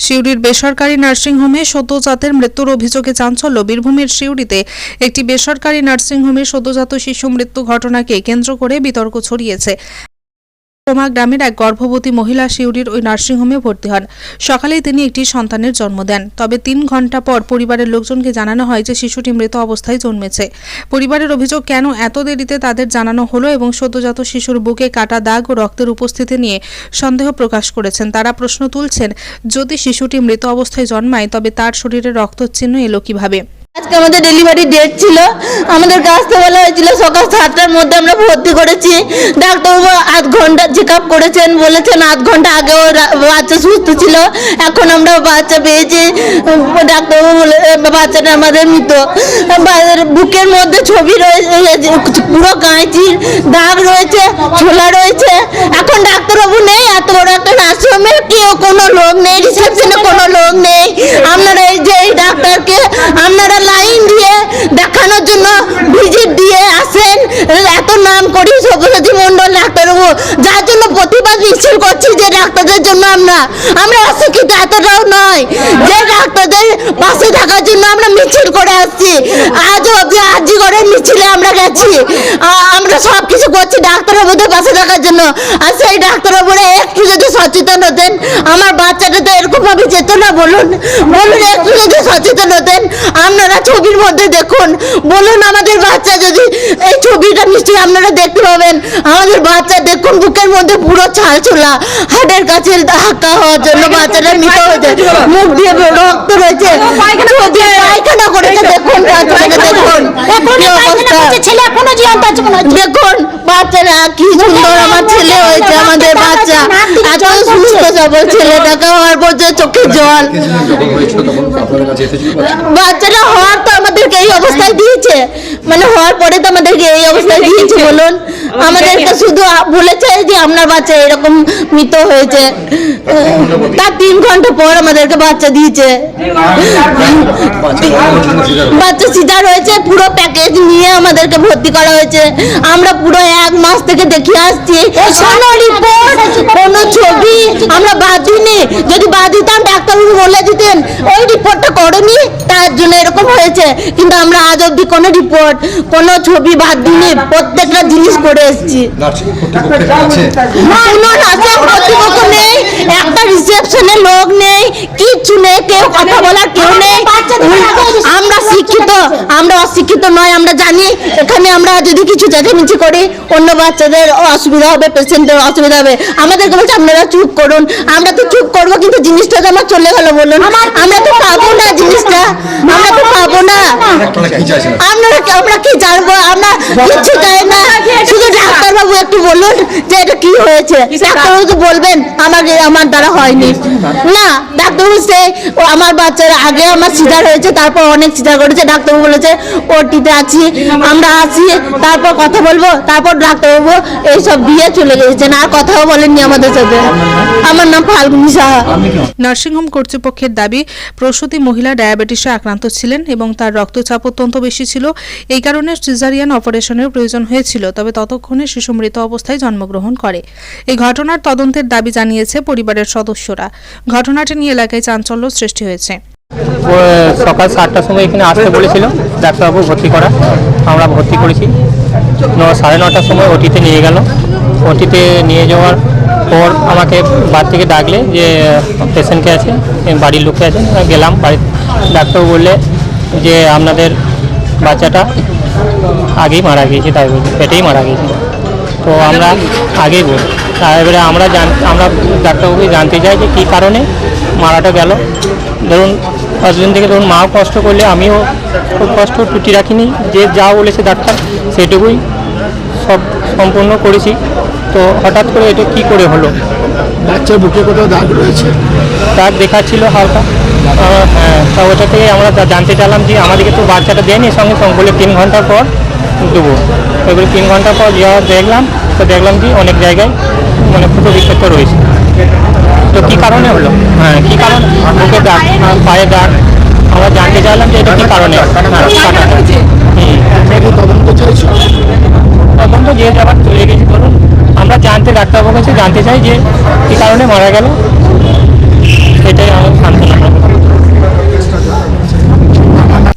সিউড়ির বেসরকারি নার্সিংহোমে সদ্যজাতের মৃত্যুর অভিযোগে চাঞ্চল্য। বীরভূমের সিউড়িতে একটি বেসরকারি নার্সিংহোমে সদ্যজাত শিশু মৃত্যু ঘটনাকে কেন্দ্র করে বিতর্ক ছড়িয়েছে। রোমা গ্রামের এক গর্ভবতী মহিলা সিউড়ির ওই নার্সিংহোমে ভর্তি হন। সকালেই তিনি একটি সন্তানের জন্ম দেন। তবে তিন ঘণ্টা পর পরিবারের লোকজনকে জানানো হয় যে শিশুটি মৃত অবস্থায় জন্মেছে। পরিবারের অভিযোগ, কেন এত দেরিতে তাদের জানানো হলো এবং সদ্যজাত শিশুর বুকে কাটা দাগ ও রক্তের উপস্থিতি নিয়ে সন্দেহ প্রকাশ করেছেন? তারা প্রশ্ন তুলছেন, যদি শিশুটি মৃত অবস্থায় জন্মায়, তবে তার শরীরে রক্তচিহ্ন এলো কীভাবে? আজকে আমাদের ডেলিভারি ডেট ছিল। আমাদের আসতে বলা হয়েছিল সকাল সাতটার মধ্যে আমরা ভর্তি করেছি। ডাক্তারবাবু আধ ঘণ্টা চেক আপ করেছেন, বলেছেন আধ ঘণ্টা আগে ওর বাচ্চা সুস্থ ছিল, এখন আমরা বাচ্চা পেয়েছি। ডাক্তারবাবু বলে, বাচ্চাটা আমাদের মৃত। বুকের মধ্যে ছবি রয়েছে, পুরো কাঁচির দাগ রয়েছে, ছোলা রয়েছে। এখন ডাক্তারবাবু নেই, এত বড় একটা নার্সিংহোমে কেউ কোনো লোক নেই, রিসেপশনে কোনো লোক নেই আপনারা এই যে এই ডাক্তারকে আপনারা লাইন দিয়ে দেখানোর জন্য ভিজিট দিয়ে আসেন। এত নাম করি সব্যসাচী মন্ডল ডাক্তারবাবু। যার জন্য প্রতিবাদ মিছিল করছি যে ডাক্তারদের জন্য আমরা। আমরা অশিক্ষিত, এতটাও নয়। যে ডাক্তারদের পাশে থাকার জন্য আমরা মিছিল করে আসছি। আজ অব্দি আজি করে মিছিলে আমরা গেছি। আমরা সব কিছু করছি ডাক্তারবাবুদের পাশে থাকার জন্য। আর সেই ডাক্তারবাবুরা একটু যদি সচেতন হতেন আমার বাচ্চাটা তো এরকম ভাবে যেত না বলুন। বলুন একটু যদি সচেতন হতেন আপনারা ছবির মধ্যে দেখুন। বলুন আমাদের বাচ্চা যদি এই ছবিটা নিশ্চয়ই আপনারা দেখতে পাবেন। আমাদের বাচ্চা দেখুন বুকের মধ্যে পুরো ছাল ছোলা হাটের কাছে ধাক্কা হওয়ার জন্য বাচ্চাটা মৃত হয়েছে। মুখ দিয়ে রক্ত রয়েছে। পায়খানা করেছে। দেখুন বাচ্চাটাকে দেখুন কি অবস্থা? ছেলে এখনও জীবন্ত আছে মনে হচ্ছে। দেখুন বাচ্চারা কি সুন্দর আমার ছেলে হয়েছে আমাদের বাচ্চা। এত সুস্থ সবল ছেলেটাকে হওয়ার পর যে চোখে জল। বাচ্চাটা হওয়ার তো আমাদেরকে এই অবস্থায় দিয়েছে। মানে হওয়ার পরে তো আমাদেরকে এই অবস্থায় দিয়েছে বলুন। আমাদেরকে শুধু বলেছে যে আপনার বাচ্চা এরকম মৃত হয়েছে। তার তিন ঘণ্টা পর আমাদেরকে বাচ্চা দিয়েছে। বাচ্চা সিজার হয়েছে পুরো প্যাকেজ নিয়ে আমাদেরকে ভর্তি করা হয়েছে। আমরা পুরো এক মাস থেকে দেখে আসছি। কোনো রিপোর্ট কোনো ছবি আমরা বাদ দিইনি যদি বাদ দিতাম ডাক্তারবাবু বলে দিতেন ওই রিপোর্টটা করনি তার জন্য এরকম হয়েছে। কিন্তু আমরা আজ অব্দি কোনো রিপোর্ট কোনো ছবি বাদ দিইনি প্রত্যেকটা জিনিস করে এসেছি। নার্সিং কর্তৃপক্ষের কাছে কোনো নার্সিং কর্তৃপক্ষ নেই। একটা রিসেপশনে লোক নেই কিচ্ছু নেই কেউ কথা বলার কেউ নেই। আমরা শিক্ষিত আমরা অশিক্ষিত নয় আমরা জানি এখানে আমরা যদি কিছু চেঁচামেচি করি অন্য বাচ্চাদের অসুবিধা হবে পেশেন্টের অসুবিধা হবে। আমাদেরকে বলছে আপনারা চুপ করুন। আমরা তো চুপ করব কিন্তু জিনিসটা তো আমার চলে গেল বলুন। আমরা তো পাবো না জিনিসটা। আমরা তো পাবো না। আপনারা কি আমরা কি জানব? আমরা কিচ্ছু চাই না। শুধু ডাক্তারবাবু একটু বলুন যে এটা কি হয়েছে। ডাক্তারবাবু তো বলবেন আমার আমার দ্বারা হয়নি। না ডাক্তারবাবু সে আমার বাচ্চার আগে আমার সিজার হয়েছে তারপর অনেক সিজার করেছে ডাক্তারবাবু বলেছে ওটিতে আছি আমরা আছি তারপর কথা বলব তারপর ডাক্তারবাবু এইসব দিয়ে চলে গেছেন আর কথাও বলেননি আমাদের সাথে। আমার নাম ফাল্গুনি সাহা। নার্সিংহোম কর্তৃপক্ষের দাবি, প্রসূতি মহিলা ডায়াবেটিসে আক্রান্ত ছিলেন এবং তার রক্তচাপ অত্যন্ত বেশি ছিল। এই কারণে সিজারিয়ান অপারেশনের প্রয়োজন হয়েছিল, তবে ততক্ষণে শিশু মৃত অবস্থায় জন্মগ্রহণ করে। এই ঘটনার তদন্তের দাবি জানিয়েছে পরিবারের সদস্যরা। ঘটনাটি নিয়ে এলাকায় চাঞ্চল্য সৃষ্টি হয়েছে। সকাল সাতটার সময় এখানে আসতে বলেছিল ডাক্তারবাবু ভর্তি করা। আমরা ভর্তি করেছি। সাড়ে নটার সময় ওটিতে নিয়ে গেল। ওটিতে নিয়ে যাওয়ার পর আমাকে বাড়ি থেকে ডাকলে যে পেশেন্টকে আছে বাড়ির লোকে আছে গেলাম বাড়ির ডাক্তারবাবু বললে যে, আপনাদের বাচ্চাটা আগেই মারা গিয়েছে, তাই বলছে, পেটেই মারা গিয়েছে। তো আমরা আগেই বলি। এবারে আমরা জান, আমরা ডাক্তারবাবুকে জানতে চাই যে, কী কারণে মারাটা গেল। ধরুন হসবেন্ড থেকে ধরুন, মাও কষ্ট করলে, আমিও খুব কষ্ট টুটি রাখিনি, যে যা বলেছে ডাক্তার, সেটুকুই সব সম্পূর্ণ করেছি। তো হঠাৎ করে এটা কি করে হলো? বাচ্চার বুকে কোথাও দাগ রয়েছে? তার দেখাচ্ছিল হালকা। হ্যাঁ তা ওটা থেকে আমরা জানতে চাইলাম যে আমাদেরকে তো বাচ্চাটা দেয়নি সঙ্গে সঙ্গে বলে তিন ঘণ্টা পর দেবো। এবারে তিন ঘণ্টা পর যাওয়া দেখলাম তো দেখলাম যে অনেক জায়গায় মানে ফুটো বিক্ষেপ্ত রয়েছে। তো কী কারণে হলো? হ্যাঁ কী কারণ? বুকে দাগ পায়ে দাগ। আমরা জানতে চাইলাম যে এটা কী কারণে? হ্যাঁ, জানতে চাই যে কী কারণে মারা গেল? এটাই আমার সান্ত্বনা।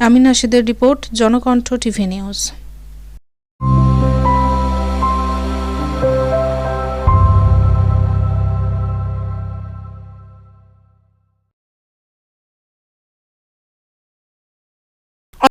আমিন নাশিদের রিপোর্ট, জনকণ্ঠ টিভি নিউজ।